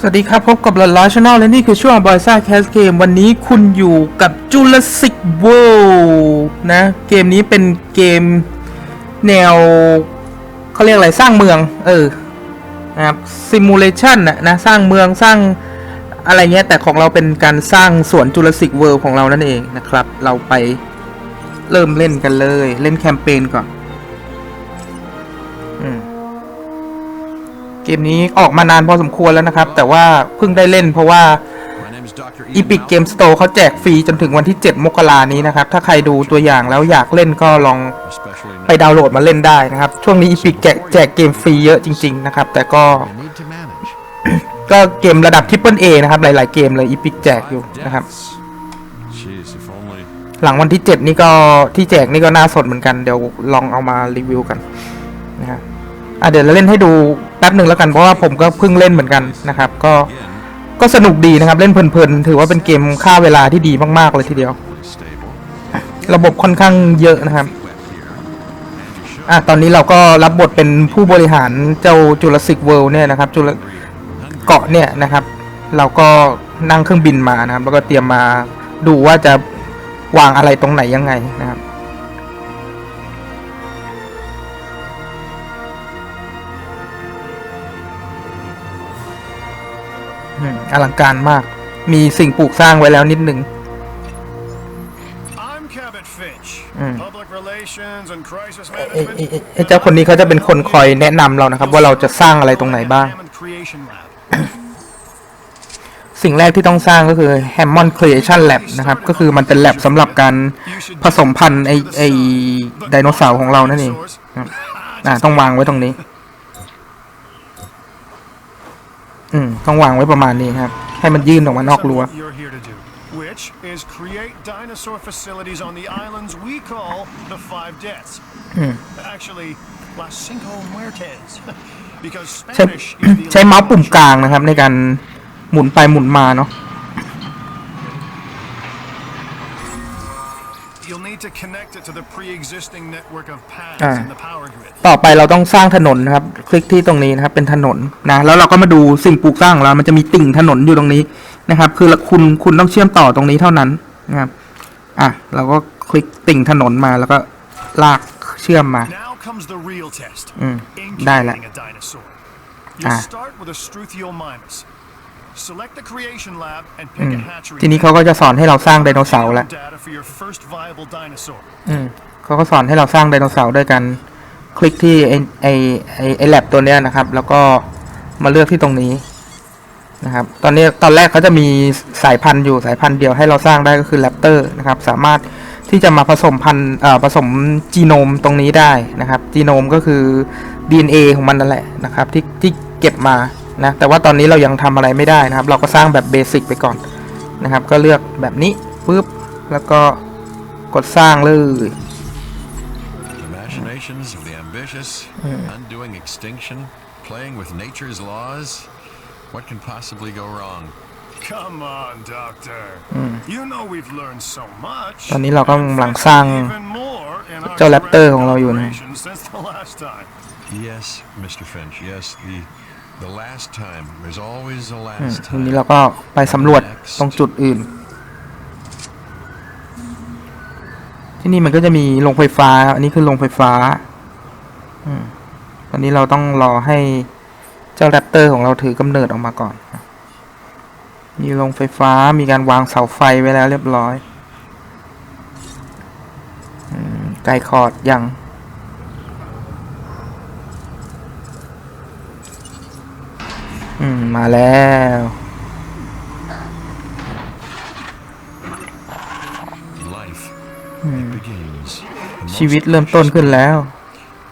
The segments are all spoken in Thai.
สวัสดีครับ พบกับหลอนล้อชาแนลและนี่คือช่วงบอยซ่าแคสเกมวันนี้คุณอยู่กับ Jurassic World นะ เกมนี้เป็นเกมแนวเขาเรียกอะไรสร้างเมือง เออนะครับซิมูเลชันนะนะ สร้างเมืองสร้างอะไรเงี้ย แต่ของเราเป็นการสร้างสวน Jurassic World ของเรานั่นเองนะครับ เราไปเริ่มเล่นกันเลย เล่นแคมเปญก่อน เกมนี้ออกมานานพอสมควรแล้วนะครับ แต่ว่าเพิ่งได้เล่นเพราะว่า My name is Dr. Epic Game Store เขาแจกฟรีจนถึงวันที่ 7 มกรานี้นะครับ ถ้าใครดูตัวอย่างแล้วอยากเล่นก็ลองไปดาวน์โหลดมาเล่นได้นะครับ ช่วงนี้ Epic แจกแจกเกมฟรีเยอะจริง ๆ นะครับ แต่ก็ก็เกมระดับ Triple A นะครับ หลาย ๆ เกมเลย Epic แจกอยู่นะครับ หลังวันที่ 7 นี่ก็ที่แจกนี่ก็น่าสนเหมือนกันเดี๋ยวลองเอามารีวิวกัน อะเดี๋ยวเราเล่นให้ดูแป๊บหนึ่งแล้วกันเพราะว่าผมก็เพิ่งเล่นเหมือนกันนะครับ ก็ก็สนุกดีนะครับ เล่นเพลินๆถือว่าเป็นเกมฆ่าเวลาที่ดีมากๆเลยทีเดียว ระบบค่อนข้างเยอะนะครับอะตอนนี้เราก็รับบทเป็นผู้บริหารเจ้าจุลศิกเวิลด์เนี่ยนะครับจุลเกาะเนี่ยนะครับ เราก็นั่งเครื่องบินมานะครับ แล้วก็เตรียมมาดูว่าจะวางอะไรตรงไหนยังไงนะครับ อืมอลังการมาก มีสิ่งปลูกสร้างไว้แล้วนิดหนึ่ง I'm Cabot Finch, Mm. Public Relations and Crisis เอ้ย Management. เอ้ยเอ้ยเอ้ยเจ้าคนนี้เขาจะเป็นคนคอยแนะนำเรานะครับ ว่าเราจะสร้างอะไรตรงไหนบ้าง Hammond Creation Lab. สิ่งแรกที่ต้องสร้างก็คือ Hammond Creation Lab นะครับ ก็คือมันเป็น lab สำหรับการผสมพันธุ์ไอไอไดโนเสาร์ของเรานั่นเองครับอ่าต้องวางไว้ตรงนี้ อืมต้องวางไว้ประมาณนี้ครับ ให้มันยื่นออกมานอกรั้ว That's what You're here to do, which is create dinosaur facilities on the islands we call the Five Deaths. Actually, Las Cinco Muertes, because ใช้ Spanish is the ใช้เมาส์ปุ่มกลางนะครับ ในการหมุนไปหมุนมาเนาะ You'll need to connect it to the pre-existing network of paths Ah. in the power grid. ต่อไปเราต้องสร้างถนนนะครับ คลิกที่ตรงนี้นะครับ เป็นถนนนะ แล้วเราก็มาดูสิ่งปลูกสร้างของเรา มันจะมีติ่งถนนอยู่ตรงนี้นะครับ คือคุณคุณต้องเชื่อมต่อตรงนี้เท่านั้นนะครับ อะ เราก็คลิกติ่งถนนมาแล้วก็ลากเชื่อมมา Now comes the real test. อืม ได้ละ Incubating a dinosaur. You'll Ah. start with a Struthiomimus. Select ทีนี้เขาก็จะสอนให้เราสร้างไดโนเสาร์แล้ว Data for your first viable dinosaur. อืมเขาก็สอนให้เราสร้างไดโนเสาร์ด้วยกัน คลิกที่ไอไอไอไอแลบตัวเนี้ยนะครับ แล้วก็มาเลือกที่ตรงนี้นะครับ ตอนนี้ตอนแรกเขาจะมีสายพันธุ์อยู่สายพันธุ์เดียวให้เราสร้างได้ก็คือแรปเตอร์นะครับ สามารถที่จะมาผสมพันธุ์เอ่อผสมจีโนมตรงนี้ได้นะครับ จีโนมก็คือ DNA ของมันนั่นแหละนะครับ ที่ที่เก็บมา นะแต่ว่าตอนนี้เรายังทำอะไรไม่ได้นะครับ เราก็สร้างแบบเบสิกไปก่อนนะครับ ก็เลือกแบบนี้ปุ๊บแล้วก็กดสร้างเลย Imaginations of the ambitious, undoing extinction, playing with nature's laws. What can possibly go wrong? Come on, Doctor. You know we've learned so much. ตอนนี้เราก็กำลังสร้าง Even more in our เจ้าแรปเตอร์ของเราอยู่นะ operations since the last time. Yes, Mr. Finch. Yes, the the last time. There's always a อืม last ทีนี้ time. เราก็ไปสำรวจตรงจุดอื่น ที่นี่มันก็จะมีโรงไฟฟ้า อันนี้คือโรงไฟฟ้าอืมตอนนี้เราต้องรอให้เจ้าแรปเตอร์ของเราถือกำเนิดออกมาก่อน มีโรงไฟฟ้า มีการวางเสาไฟไว้แล้วเรียบร้อยอืมไกลคอร์ดยัง อืม มาแล้ว Life it begins. The ชีวิต most เริ่มต้นขึ้นแล้ว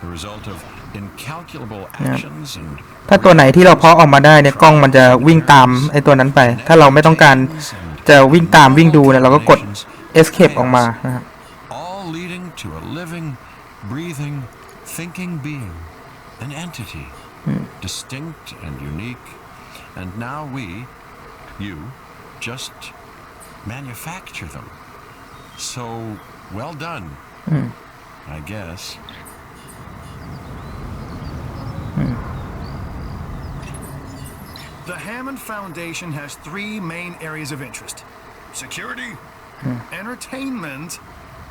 The result of incalculable Yeah. actions and ถ้าตัวไหนที่เราเพาะออกมาได้เนี่ยกล้องมันจะวิ่งตามไอ้ตัวนั้นไป ถ้าเราไม่ต้องการจะวิ่งตามวิ่งดูเนี่ยเราก็กด escape ออกมานะครับ all leading to a living, breathing, thinking being, an entity, distinct and unique. And now we, you, just manufacture them. So well done, I guess. The Hammond Foundation has three main areas of interest security, entertainment,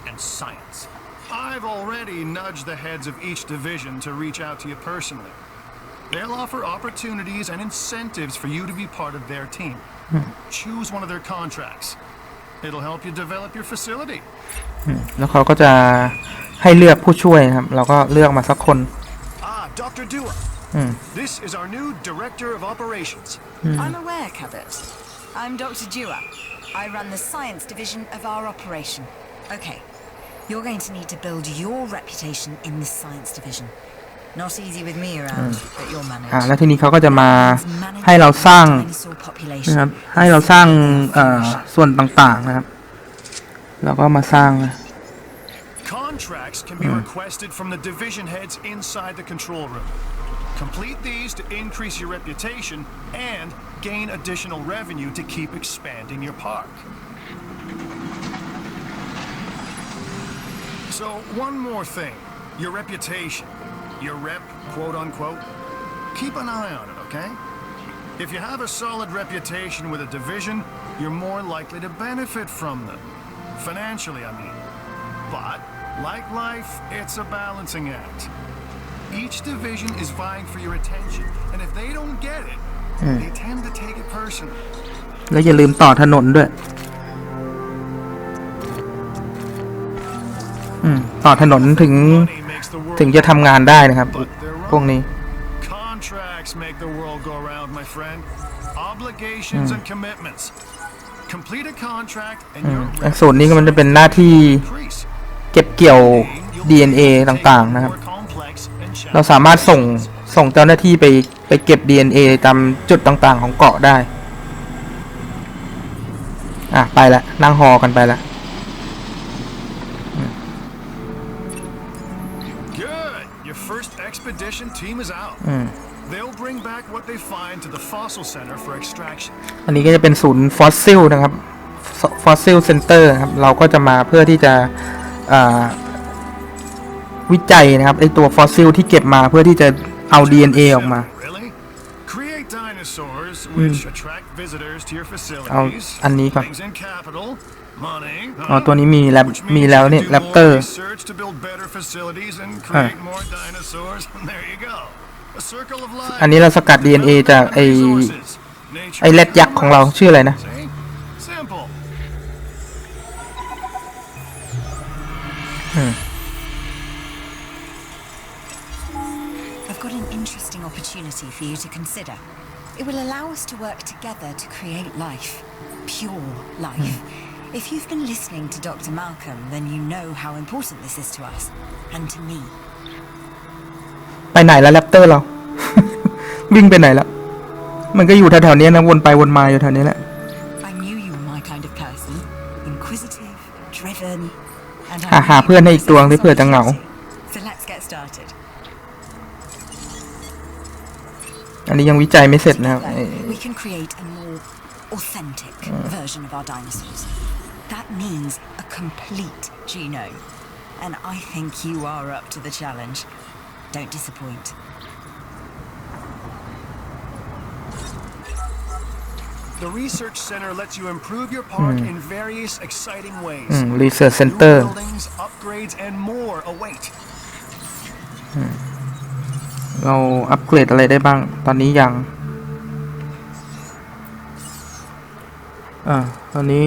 and science. I've already nudged the heads of each division to reach out to you personally. They'll offer opportunities and incentives for you to be part of their team. Choose one of their contracts. It'll help you develop your facility. แล้วเขาก็จะให้เลือกผู้ช่วยนะครับ เราก็เลือกมาสักคน Ah, Dr. Dua. Hmm. This is our new Director of Operations. I'm aware, Cabot. I'm Dr. Dua. I run the science division of our operation. Okay, you're going to need to build your reputation in the science division. Not easy with me around, but you'll manage. อ่า แล้วทีนี้เขาก็จะมา Manage ให้เราสร้าง the dinosaur population. นะครับ ให้เราสร้างเอ่อส่วนต่างๆนะครับ เราก็มาสร้าง Contracts can be requested from the division heads inside the control room. Complete these to increase your reputation and gain additional revenue to keep expanding your park. So, one more thing your reputation, your rep, quote unquote. Keep an eye on it, okay? If you have a solid reputation with a division, you're more likely to benefit from them. Financially, I mean. But, like life, it's a balancing act. Each division is vying for your attention, and if they don't get it, they tend to take it personally. แล้วอย่าลืมต่อถนนด้วย อืม ต่อถนนถึง ถึงจะทำงานได้นะครับ but they're พวกนี้ Contracts make the world go round, my friend. Obligations and commitments. Complete a contract and your ไอ้ส่วนนี้ก็มันจะเป็นหน้าที่ increase. เก็บเกี่ยว DNA ต่างๆนะครับ More complex and เราสามารถส่งส่งเจ้าหน้าที่ไปไปเก็บ DNA ตามจุดต่างๆของเกาะได้ อะ ไปละนั่งฮอกันไปละ expedition team is out. They'll bring back what they find to the fossil center for extraction. อันนี้ก็จะเป็นศูนย์ฟอสซิลนะครับ ฟอสซิลเซ็นเตอร์ครับ เราก็จะมาเพื่อที่จะอ่าวิจัยนะครับไอตัวฟอสซิลที่เก็บมาเพื่อที่จะเอา DNA ออกมา Really? Create dinosaurs which attract visitors to your เอา facilities. อันนี้ก่อน Brings in capital, money. อ๋อ huh? ตัวนี้มีแลบ Which มี means แล้ว you เนี่ย can แร do ปเตอ more ร์ research to build better facilities and create more dinosaurs. And there you go. A circle of life. อันนี้เราสกัด DNA จากไอ Resources. Nature ไอเล็ดยักษ์ของเราชื่ออะไรนะ See? Simple. I've got an interesting opportunity for you to consider. It will allow us to work together to create life. Pure life. If you've been listening to Dr. Malcolm, then you know how important this is to us. And to me. ไปไหนแล้วแรปเตอร์เรา วิ่งไปไหนแล้วมันก็อยู่แถวๆนี้นะวนไปวนมาอยู่แถวนี้แหละ I knew you were my kind of person. Inquisitive, driven, and หาหาเพื่อนให้อีกตัวที่เผื่อจะเหงา So let's get started. อันนี้ยังวิจัยไม่เสร็จนะครับ Together, we can create a more authentic version of our dinosaurs. That means a complete genome. And I think you are up to the challenge. Don't disappoint. The research center lets you improve your park in various exciting ways. อืม Research New Center buildings, upgrades, and more await. เราอัปเกรดอะไรได้บ้าง ตอนนี้ยัง อ่า ตอนนี้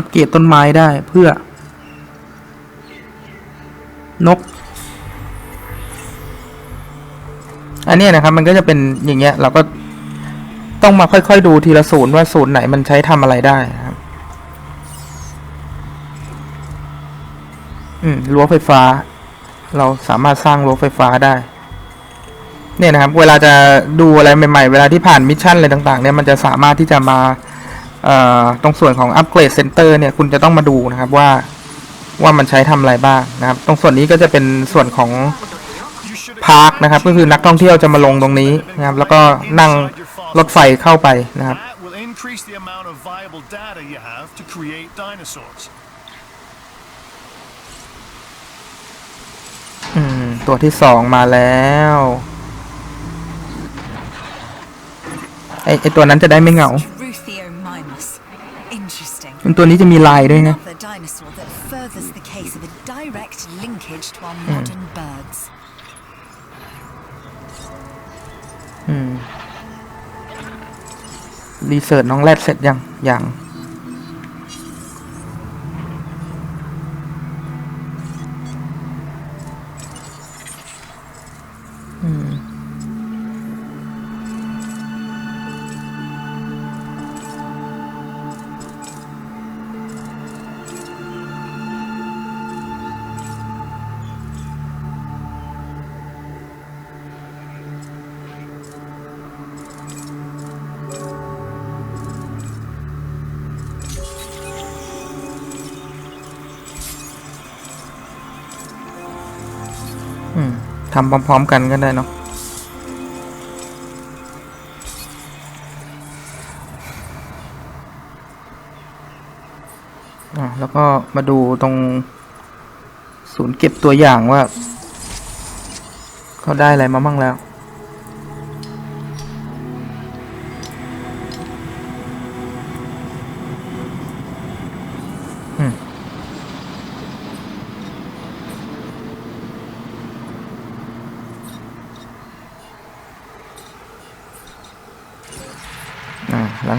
อัปเกรดต้นไม้ได้เพื่อ นก อันนี้นะครับ มันก็จะเป็นอย่างเงี้ย เราก็ต้องมาค่อยๆดูทีละศูนย์ว่าศูนย์ไหนมันใช้ทำอะไรได้ครับ อืมรั้วไฟฟ้า เราสามารถสร้างรั้วไฟฟ้าได้ เนี่ยนะครับ เวลาจะดูอะไรใหม่ๆ เวลาที่ผ่านมิชชั่นอะไรต่าง ๆ เนี่ยมันจะสามารถที่จะมา ตรงส่วนของอัปเกรดเซ็นเตอร์เนี่ยคุณจะต้องมาดูนะครับว่าว่ามันใช้ทำอะไรบ้างนะครับ ตรงส่วนนี้ก็จะเป็นส่วนของ You should พาร์คนะครับ ก็คือนักท่องเที่ยวจะมาลงตรงนี้นะครับ แล้วก็นั่งรถไฟเข้าไปนะครับ That will increase the amount of viable data you have to create dinosaurs. อืมตัวที่สองมาแล้วไอไอตัวนั้นจะได้ไม่เหงา Truthiomimus. Interesting. ตัวนี้จะมีลายด้วยนะ Another dinosaur that furthers the case of a direct linkage to our modern birds. รีเสิร์ชน้องแรดเสร็จยังยัง พร้อมๆกันก็ได้เนาะอะแล้วก็มาดูตรงศูนย์เก็บตัวอย่างว่า เขาได้อะไรมาบ้างแล้ว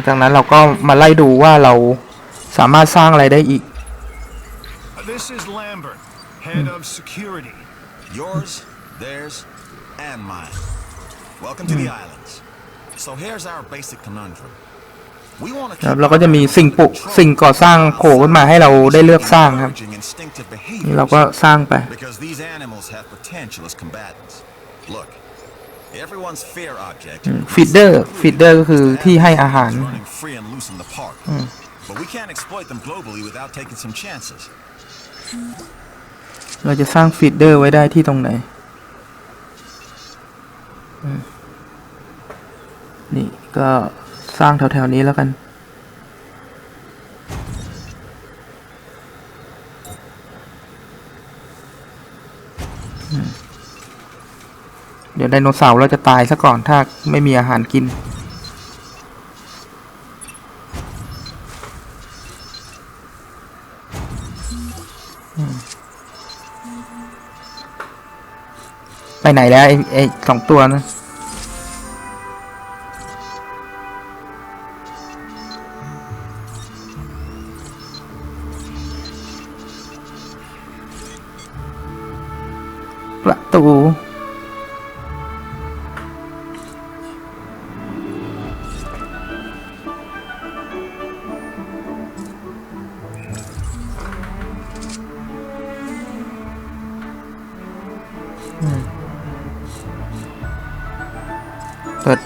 จากนั้นเราก็มาไล่ดูว่าเราสามารถสร้างอะไรได้อีก This is Lambert, head of security. Yours, theirs, and mine. Welcome to the islands. So here's our basic conundrum. We want to ครับเราก็จะมีสิ่งปลูกสิ่งก่อสร้างโผล่ขึ้นมาให้เราได้เลือกสร้างครับ instinctive นี่เรา behaviors ก็สร้างไป because these animals have potential as combatants. Look, everyone's fear object. ฟีดเดอร์ฟีดเดอร์ก็คือที่ให้อาหาร running free and loose in the park. But we can't exploit them globally without taking some chances. เราจะสร้างฟีดเดอร์ไว้ได้ที่ตรงไหนอืมนี่ก็สร้างแถวๆนี้แล้วกันอืม เดี๋ยวไดโนเสาร์เราจะตายซะก่อนถ้าไม่มีอาหารกิน ไปไหนแล้วไอ้ไอ้สองตัวนะ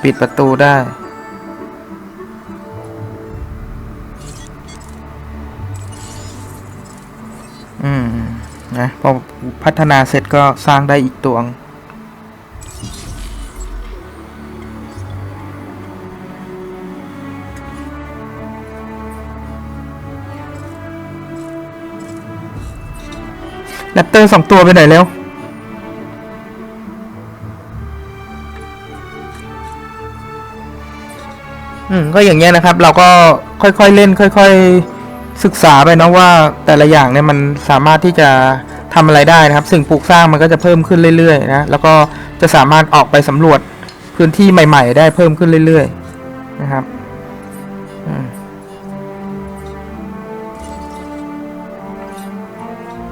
ปิดประตูได้ อืม นะ พอพัฒนาเสร็จก็สร้างได้อีกตัวง แรปเตอร์สองตัวไปไหนแล้ว อืมก็อย่างเงี้ยนะครับ เราก็ค่อยๆเล่น ค่อย ๆ ศึกษาไปเนาะว่าแต่ละอย่างเนี่ยมันสามารถที่จะทำอะไรได้นะครับ สิ่งปลูกสร้างมันก็จะเพิ่มขึ้นเรื่อยๆนะแล้วก็จะสามารถออกไปสำรวจพื้นที่ใหม่ ๆ ได้เพิ่มขึ้นเรื่อยๆนะครับ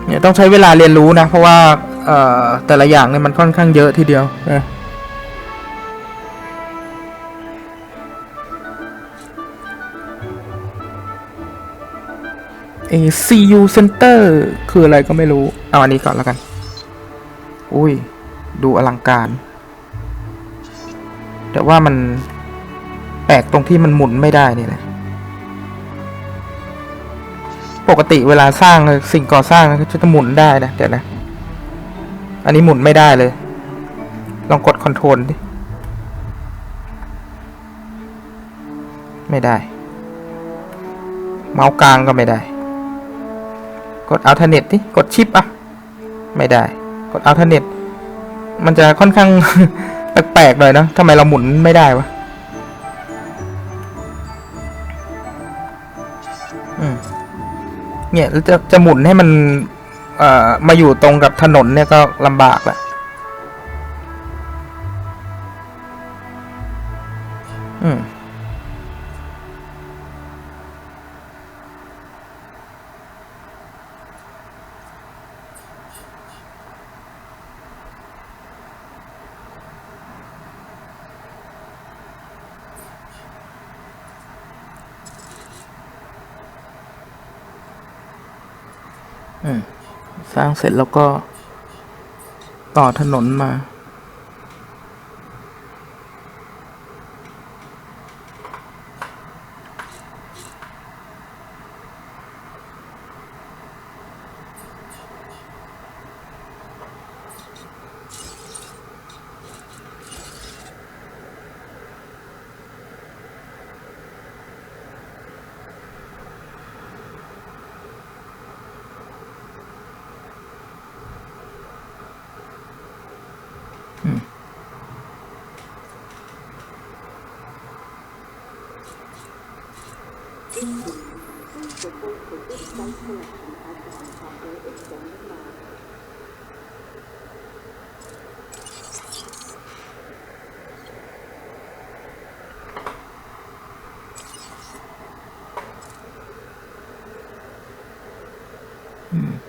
เนี่ยต้องใช้เวลาเรียนรู้นะ เพราะว่าแต่ละอย่างเนี่ยมันค่อนข้างเยอะทีเดียวนะ อ CU Center คืออะไรก็ไม่รู้ เอาอันนี้ก่อนแล้วกัน อุ้ย ดูอลังการ แต่ว่ามันแปลกตรงที่มันหมุนไม่ได้นี่แหละ ปกติเวลาสร้างสิ่งก่อสร้างก็จะหมุนได้นะเดี๋ยวนะ อันนี้หมุนไม่ได้เลย ลองกดคอนโทรลดิ ไม่ได้ เมาส์กลางก็ไม่ได้ ดอัลเทอร์เนทที่กดชิปอะ ไม่ได้ กดอัลเทอร์เนตมันจะค่อนข้างแปลกๆหน่อยนะทำไมเราหมุนไม่ได้วะเนี่ยจะจะหมุนให้มันมาอยู่ตรงกับถนนเนี่ยก็ลำบากแหละอืมางเสร็จแล้วก็ต่อถนนมา không. Mm-hmm.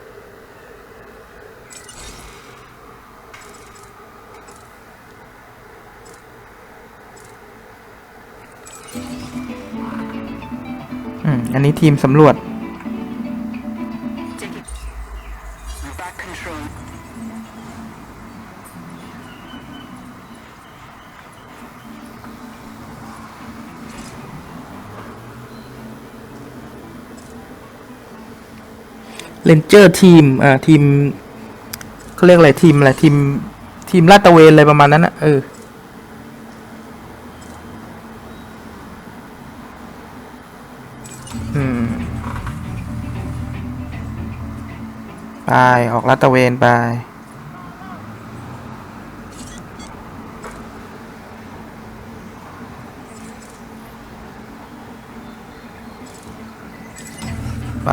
อันนี้ทีมสำรวจ เลนเจอร์ทีมอ่าทีมเขาเรียกอะไรทีมอะไรทีม ทีมลาดตระเวนอะไรประมาณนั้นนะเออ ไป ออกลาดตระเวนไป ไป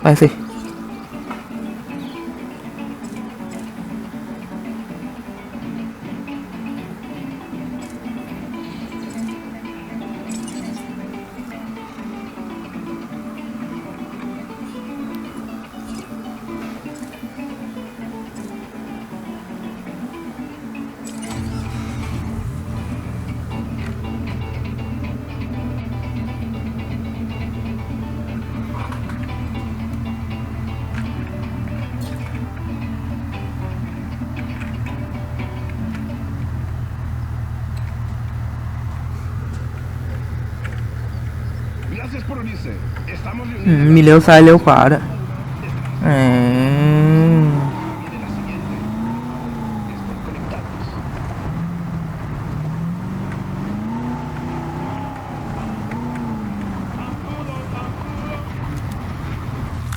ไปสิ มีเลี้ยวซ้ายเลี้ยวขวาด้วย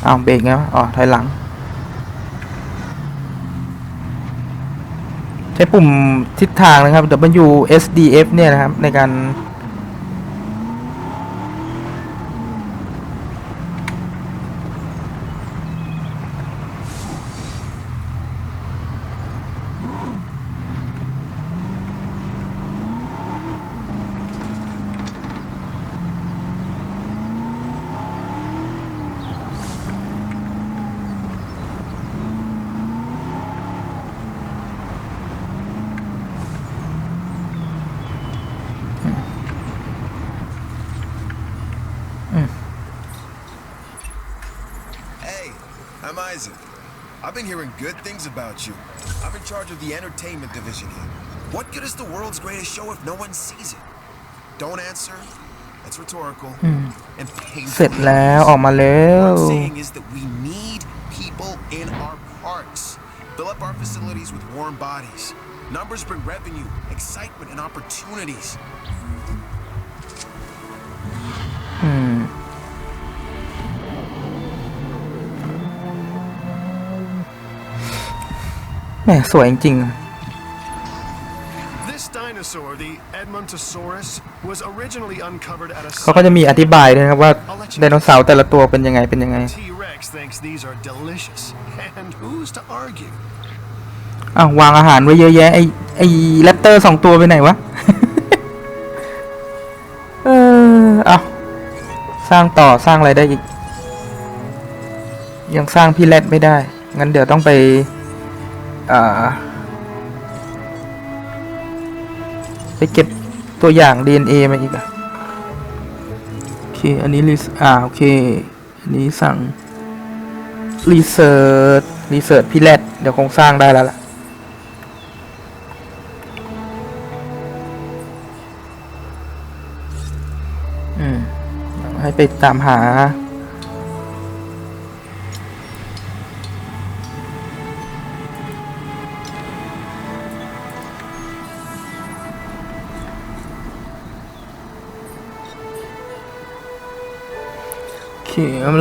อ้าวเบรกไงวะอ๋อถอยหลัง ใช้ปุ่มทิศทางนะครับ W S D F เนี่ยนะครับ ในการ about you. I'm in charge of the entertainment division here. What good is the world's greatest show if no one sees it? Don't answer. That's rhetorical. And เสร็จ painful. แล้วออกมาแล้ What ว I'm saying is that we need people in our parks. Fill up our facilities with warm bodies. Numbers bring revenue, excitement, and opportunities. อื แหมสวยจริง This dinosaur, the Edmontosaurus, was originally uncovered at a ๆเขาก็จะมีอธิบายด้วยนะครับว่าไดโนเสาร์แต่ละตัวเป็นยังไงเป็นยังไง T-Rex thinks these are delicious. And who's to argue? อ้าววางอาหารไว้เยอะแยะไอไอแรปเตอร์สองตัวไปไหนวะ เออเอาสร้างต่อสร้างอะไรได้อีก ยังสร้างพี่แรดไม่ได้ งั้นเดี๋ยวต้องไป อ่า ไปเก็บตัวอย่าง DNA มาอีกอะโอเค อันนี้รีอ่าโอเค อันนี้สั่งรีเสิร์ชรีเสิร์ชพี่แรดเดี๋ยวคงสร้างได้แล้วล่ะอืมให้ไปตามหา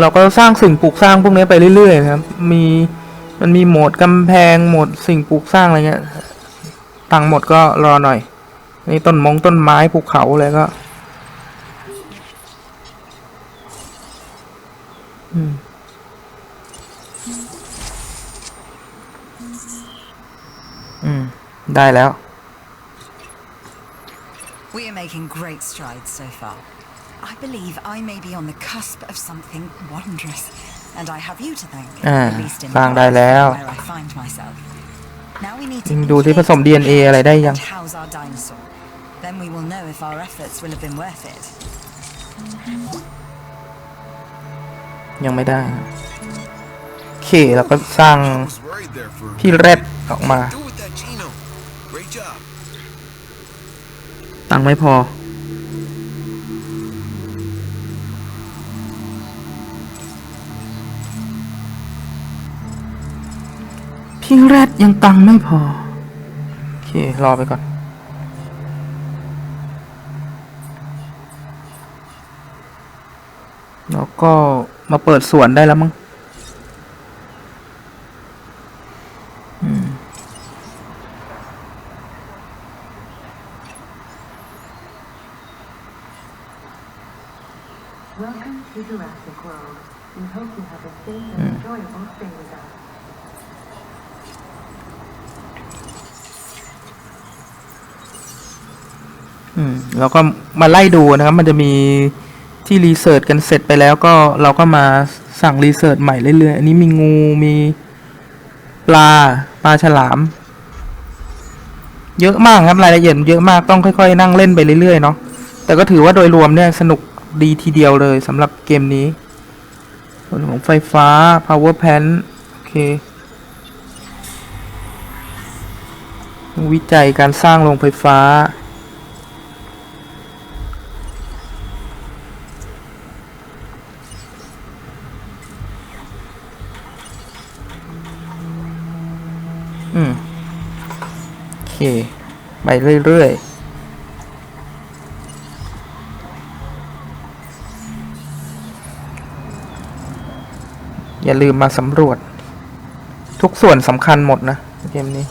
เราก็สร้างสิ่งปลูกสร้างพวกนี้ไปเรื่อยๆนะครับ มีมันมีโหมดกำแพงโหมดสิ่งปลูกสร้างอะไรเงี้ยตังหมดก็รอหน่อยนี่ต้นมงต้นไม้ภูเขาอะไรก็อืมอืมได้แล้ว We are making great strides so far. I believe I may be on the cusp of something wondrous, and I have you to thank, Ah, at least in สร้างได้แล้ว where I find myself. Now we need อื to มดูที่ผสม incubate DNA อะไรได้ยัง and house our dinosaur. Then we will know if our efforts will have been worth it. ยังไม่ได้นะโอเคเราก็สร้าง I was worried there for a พี่แรดออกมา Do with that Gino. Great job. ตังค์ไม่พอ ที่แรดยังตังค์ไม่พอ โอเค รอไปก่อน แล้วก็มาเปิดสวนได้แล้วมั้ง Welcome to Jurassic World. We hope you have a safe and enjoyable stay with us. อืม แล้วก็มาไล่ดูนะครับ มันจะมีที่รีเสิร์ชกันเสร็จไปแล้วก็เราก็มาสั่งรีเสิร์ชใหม่เรื่อยๆ อันนี้มีงูมีปลาปลาฉลาม เยอะมากครับรายละเอียดเยอะมากต้องค่อยๆ นั่งเล่นไปเรื่อยๆเนาะแต่ก็ถือว่าโดยรวมเนี่ยสนุกดีทีเดียวเลยสำหรับเกมนี้ ส่วนของไฟฟ้า power pan โอเค วิจัยการสร้างโรงไฟฟ้า ไปเรื่อยๆอย่าลืมมาสำรวจ ทุกส่วนสำคัญหมดนะ เกมนี้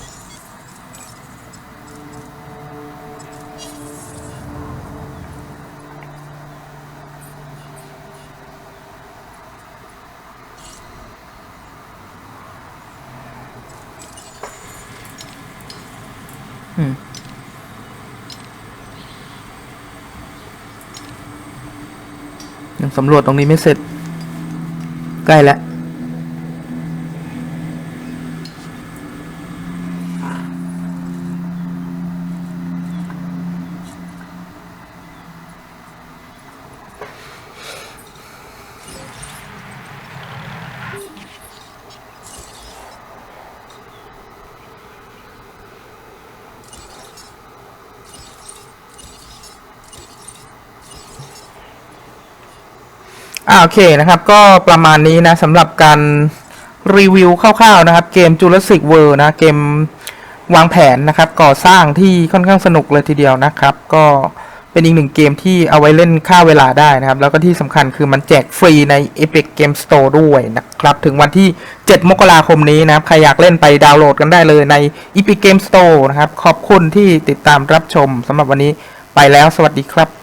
สำรวจตรงนี้ไม่เสร็จ ใกล้แล้ว อ่าโอเคนะครับ ก็ประมาณนี้นะสำหรับการรีวิวคร่าวๆนะครับ เกม Jurassic World นะ เกมวางแผนนะครับ ก่อสร้างที่ค่อนข้างสนุกเลยทีเดียวนะครับ ก็เป็นอีกหนึ่งเกมที่เอาไว้เล่นค่าเวลาได้นะครับ แล้วก็ที่สำคัญคือมันแจกฟรีใน Epic Game Store ด้วยนะครับ ถึงวันที่ 7 มกราคมนี้นะครับ ใครอยากเล่นไปดาวน์โหลดกันได้เลยใน Epic Game Store นะครับ ขอบคุณที่ติดตามรับชมสำหรับวันนี้ไปแล้วสวัสดีครับ